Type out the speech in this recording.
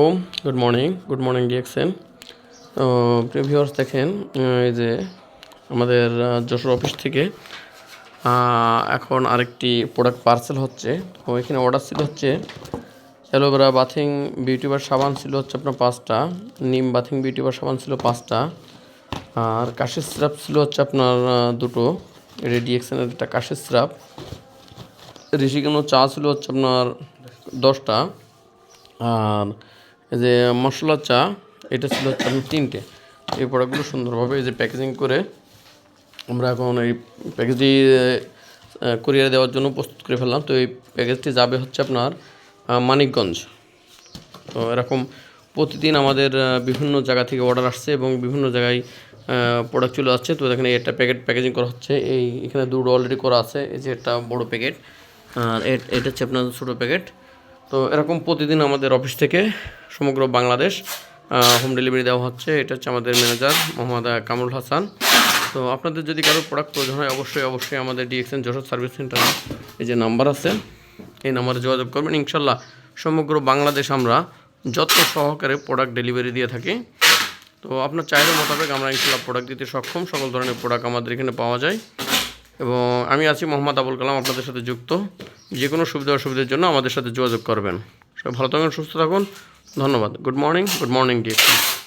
ওম good morning good morning DXN তো প্রিভিউয়ার্স দেখেন, এই যে আমাদের যশোর অফিস থেকে এখন আরেকটি প্রোডাক্ট পার্সেল হচ্ছে। তো এখানে অর্ডার ছিল হচ্ছে, অ্যালোভেরা বাথিং বিউটিবার সাবান ছিল হচ্ছে আপনার পাঁচটা, নিম বাথিং বিউটিবার সাবান ছিল পাঁচটা, আর কাশির সিরাপ ছিল হচ্ছে আপনার দুটো। রেডিএক্সেনের একটা কাশির সিরাপ ঋষিকেন চা ছিল হচ্ছে আপনার দশটা, আর যে মশলা চা, এটা ছিল হচ্ছে তিনটে। এই প্রোডাক্টগুলো সুন্দরভাবে এই যে প্যাকেজিং করে আমরা এখন এই প্যাকেজটি কুরিয়ার দেওয়ার জন্য প্রস্তুত করে ফেললাম। তো এই প্যাকেজটি যাবে হচ্ছে আপনার মানিকগঞ্জ। তো এরকম প্রতিদিন আমাদের বিভিন্ন জায়গা থেকে অর্ডার আসছে এবং বিভিন্ন জায়গায় প্রোডাক্ট চলে আসছে। তো এখানে একটা প্যাকেট প্যাকেজিং করা হচ্ছে। এই এখানে দুটো অলরেডি করা আছে। এই যে একটা বড় প্যাকেট আর এটা হচ্ছে আপনার ছোটো প্যাকেট তো এরকম প্রতিদিন আমাদের অফিস থেকে সমগ্র বাংলাদেশ হোম ডেলিভারি দেওয়া হচ্ছে। এটা হচ্ছে আমাদের ম্যানেজার মোহাম্মদ কামরুল হাসান। তো আপনাদের যদি কারও প্রোডাক্ট প্রয়োজন হয়, অবশ্যই অবশ্যই আমাদের ডিএক্সএন যশোর সার্ভিস সেন্টার এই যে নাম্বার আছে, এই নাম্বারে যোগাযোগ করবেন। ইনশাল্লাহ সমগ্র বাংলাদেশ আমরা যত্ন সহকারে প্রোডাক্ট ডেলিভারি দিয়ে থাকি, তো আপনার চাহিদা মোতাবেক আমরা ইনশাল্লাহ প্রোডাক্ট দিতে সক্ষম। সকল ধরনের প্রোডাক্ট আমাদের এখানে পাওয়া যায়। এবং আমি আছি মোহাম্মদ আবুল কালাম, আপনাদের সাথে যুক্ত। যে কোনো সুবিধা অসুবিধার জন্য আমাদের সাথে যোগাযোগ করবেন। সবাই ভালো থাকুন, সুস্থ থাকুন। ধন্যবাদ। Good morning good morning ডিএক্সি